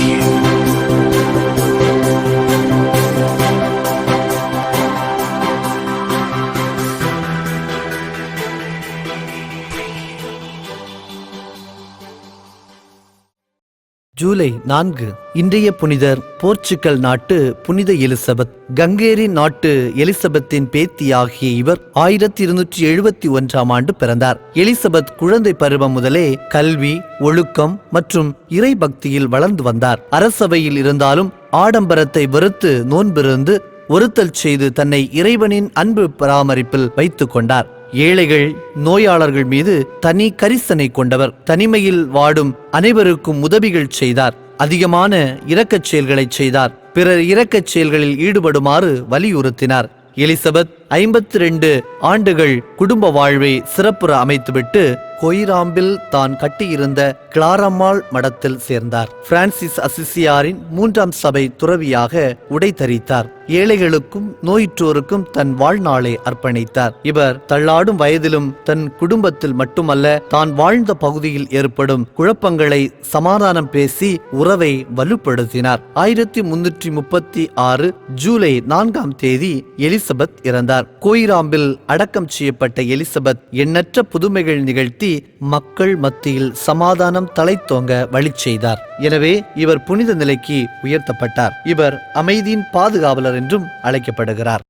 you. July நான்கு இன்றைய புனிதர் போர்ச்சுகல் நாட்டு புனித எலிசபெத் கங்கேரி நாட்டு எலிசபெத்தின் பேத்தியாகிய இவர் ஆயிரத்தி இருநூற்றி எழுபத்தி ஒன்றாம் ஆண்டு பிறந்தார். எலிசபெத் குழந்தை பருவம் முதலே கல்வி ஒழுக்கம் மற்றும் இறை பக்தியில் வளர்ந்து வந்தார். அரசவையில் இருந்தாலும் ஆடம்பரத்தை வெறுத்து நோன்பிருந்து ஒருத்தல் செய்து தன்னை இறைவனின் அன்பு பராமரிப்பில் வைத்துக் கொண்டார். ஏழைகள் நோயாளர்கள் மீது தனி கரிசனை கொண்டவர். தனிமையில் வாடும் அனைவருக்கும் உதவிகள் செய்தார். அதிகமான இரக்கச் செயல்களைச் செய்தார். பிறர் இரக்கச் செயல்களில் ஈடுபடுமாறு வலியுறுத்தினார். எலிசபெத் ஐம்பத்தி ரெண்டு ஆண்டுகள் குடும்ப வாழ்வை சிறப்புற அமைத்துவிட்டு கொய்ராம்பில் தான் கட்டியிருந்த கிளாரம்மாள் மடத்தில் சேர்ந்தார். பிரான்சிஸ் அசிசியாரின் மூன்றாம் சபை துறவியாக உடை தரித்தார். ஏழைகளுக்கும் நோயுற்றோருக்கும் தன் வாழ்நாளை அர்ப்பணித்தார். இவர் தள்ளாடும் வயதிலும் தன் குடும்பத்தில் மட்டுமல்ல தான் வாழ்ந்த பகுதியில் ஏற்படும் குழப்பங்களை சமாதானம் பேசி உறவை வலுப்படுத்தினார். ஆயிரத்தி முன்னூற்றி முப்பத்தி ஆறு ஜூலை நான்காம் தேதி எலிசபெத் இறந்தார். கோயிராம்பில் அடக்கம் செய்யப்பட்ட எலிசபெத் எண்ணற்ற புதுமைகள் நிகழ்த்தி மக்கள் மத்தியில் சமாதானம் தலைத்தோங்க வழி செய்தார். எனவே இவர் புனித நிலைக்கு உயர்த்தப்பட்டார். இவர் அமைதியின் பாதுகாவலர் என்றும் அழைக்கப்படுகிறார்.